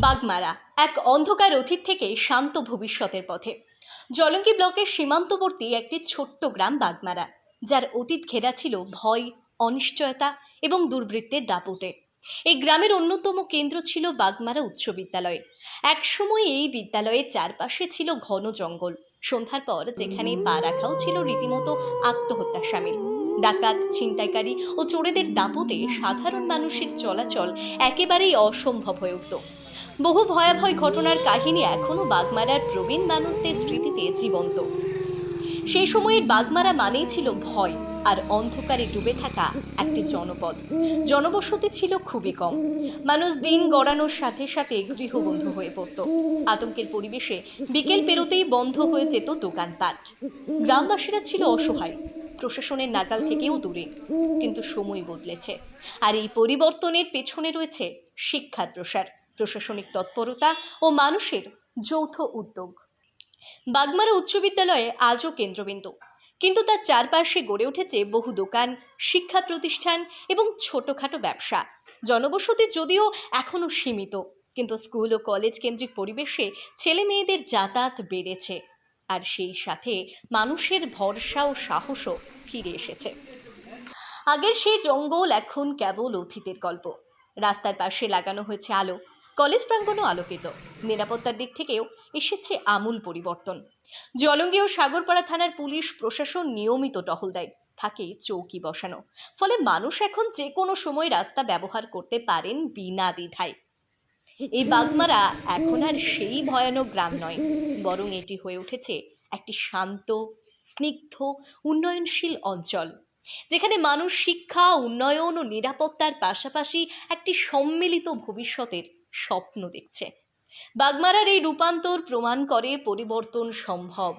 বাগমারা, এক অন্ধকার অতীত থেকে শান্ত ভবিষ্যতের পথে। জলঙ্গি ব্লকের সীমান্তবর্তী একটি ছোট্ট গ্রাম বাগমারা, যার অতীত ঘেরা ছিল ভয়, অনিশ্চয়তা এবং দুর্বৃত্তের দাপটে। এই গ্রামের অন্যতম কেন্দ্র ছিল বাগমারা উচ্চ বিদ্যালয়। একসময় এই বিদ্যালয়ের চারপাশে ছিল ঘন জঙ্গল। সন্ধ্যার পর যেখানে পা রাখাও ছিল রীতিমতো আত্মহত্যা সামিল। ডাকাত, ছিনতাইকারী ও চোরেদের দাপটে সাধারণ মানুষের চলাচল একেবারেই অসম্ভব হয়ে উঠত। বহু ভয়াবহ ঘটনার কাহিনী এখনও বাগমারার প্রবীণ মানুষদের স্মৃতিতে জীবন্ত। সেই সময়ের বাগমারা মানেই ছিল ভয়। আর অন্ধকারে ডুবে থাকা একটি জনপদ। জনবসতি ছিল খুবই কম। মানুষ দিন গড়ানোর সাথে সাথে গৃহবন্ধু হয়ে পড়ত। আতঙ্কের পরিবেশে বিকেল পেরোতেই বন্ধ হয়ে যেত দোকানপাট। গ্রামবাসীরা ছিল অসহায়। প্রশাসনের নাগাল থেকেও দূরে। কিন্তু সময় বদলেছে। আর এই পরিবর্তনের পেছনে রয়েছে শিক্ষার প্রসার, প্রশাসনিক তৎপরতা ও মানুষের যৌথ উদ্যোগ। বাগমারা উচ্চ বিদ্যালয়ে আজও কেন্দ্রবিন্দু। কিন্তু তার চারপাশে গড়ে উঠেছে বহু দোকান, শিক্ষা প্রতিষ্ঠান এবং ছোটখাটো ব্যবসা। জনবসতি যদিও এখনও সীমিত, কিন্তু স্কুল ও কলেজ কেন্দ্রিক পরিবেশে ছেলে মেয়েদের যাতায়াত বেড়েছে। আর সেই সাথে মানুষের ভরসা ও সাহসও ফিরে এসেছে। আগের সেই জঙ্গল এখন কেবল অতীতের গল্প। রাস্তার পাশে লাগানো হয়েছে আলো কলেজ প্রাঙ্গণও আলোকিত। নিরাপত্তার দিক থেকেও এসেছে আমূল পরিবর্তন। জলঙ্গি ও সাগরপাড়া থানার পুলিশ, প্রশাসন নিয়মিত টহল দেয়। থাকে চৌকি বসানো। ফলে মানুষ এখন যে কোনো সময় রাস্তা ব্যবহার করতে পারেন বিনা দ্বিধায়। এই বাগমারা এখন আর সেই ভয়ানক গ্রাম নয়। বরং এটি হয়ে উঠেছে একটি শান্ত, স্নিগ্ধ, উন্নয়নশীল অঞ্চল। যেখানে মানুষ শিক্ষা, উন্নয়ন ও নিরাপত্তার পাশাপাশি একটি সম্মিলিত ভবিষ্যতের স্বপ্ন দেখছে। বাগমারার এই রূপান্তর প্রমাণ করে পরিবর্তন সম্ভব।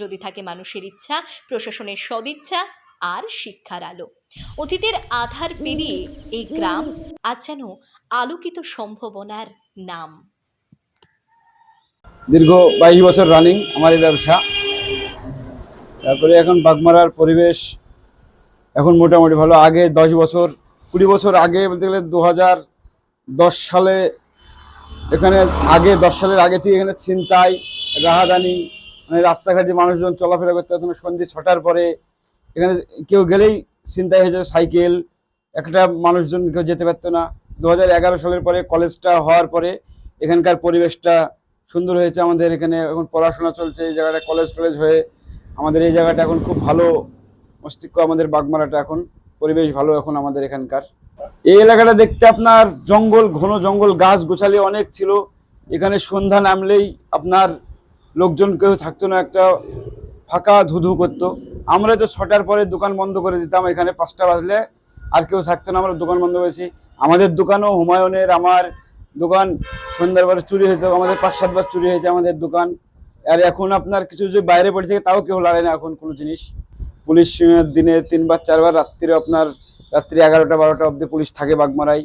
যদি থাকে মানুষের ইচ্ছা, প্রশাসনের সদিচ্ছা আর শিক্ষার আলো। অতীতের আধার পেরিয়ে এই গ্রাম আজ যেন আলোকিত সম্ভাবনার নাম। দীর্ঘ বাইশ বছর রানিং আমার এই ব্যবসা। তারপরে এখন বাগমারার পরিবেশ এখন মোটামুটি ভালো। আগে দশ বছর, কুড়ি বছর আগে বলতে গেলে দু হাজার দশ সালে এখানে আগে দশ সালের আগে থেকে এখানে ছিনতাই, রাহাদানি মানে রাস্তাঘাটে মানুষজন চলাফেরা করতে হতো সন্ধ্যে ছটার পরে এখানে কেউ গেলেই ছিনতাই হয়ে যাবে সাইকেল, একটা মানুষজন কেউ যেতে পারতো না। দু হাজার এগারো সালের পরে কলেজটা হওয়ার পরে এখানকার পরিবেশটা সুন্দর হয়েছে আমাদের এখানে। এখন পড়াশোনা চলছে, এই জায়গাটা কলেজ টলেজ হয়ে আমাদের এই জায়গাটা এখন খুব ভালো, মস্তিষ্ক আমাদের বাগমারাটা এখন, পরিবেশ ভালো এখন আমাদের এখানকার। এই এলাকাটা দেখতে আপনার জঙ্গল, ঘন জঙ্গল, গাছ গোছালি অনেক ছিল। এখানে সন্ধ্যা নামলেই আপনার লোকজন কেউ থাকতো না, একটা ফাঁকা ধুধু করতো। আমরা তো ছটার পরে দোকান বন্ধ করে দিতাম, এখানে পাঁচটা বাজলে আর কেউ থাকতো না, আমরা দোকান বন্ধ করেছি। আমাদের দোকানও হুমায়ুনের, আমার দোকান সন্ধ্যার চুরি হয়েছে, আমাদের পাঁচ সাতবার চুরি হয়েছে আমাদের দোকান। আর এখন আপনার কিছু যদি বাইরে পড়ে থাকে, তাও কেউ লাগায় না এখন কোনো জিনিস। পুলিশ দিনে তিনবার, চারবার, রাত্রিরে আপনার রাত্রি এগারোটা, বারোটা অবধি পুলিশ থাকে বাগমারাই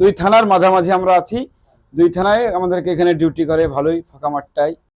দুই থানার মাঝামাঝি আমরা আছি। দুই থানায় আমাদেরকে এখানে ডিউটি করে, ভালোই ফাঁকা মাঠটায়।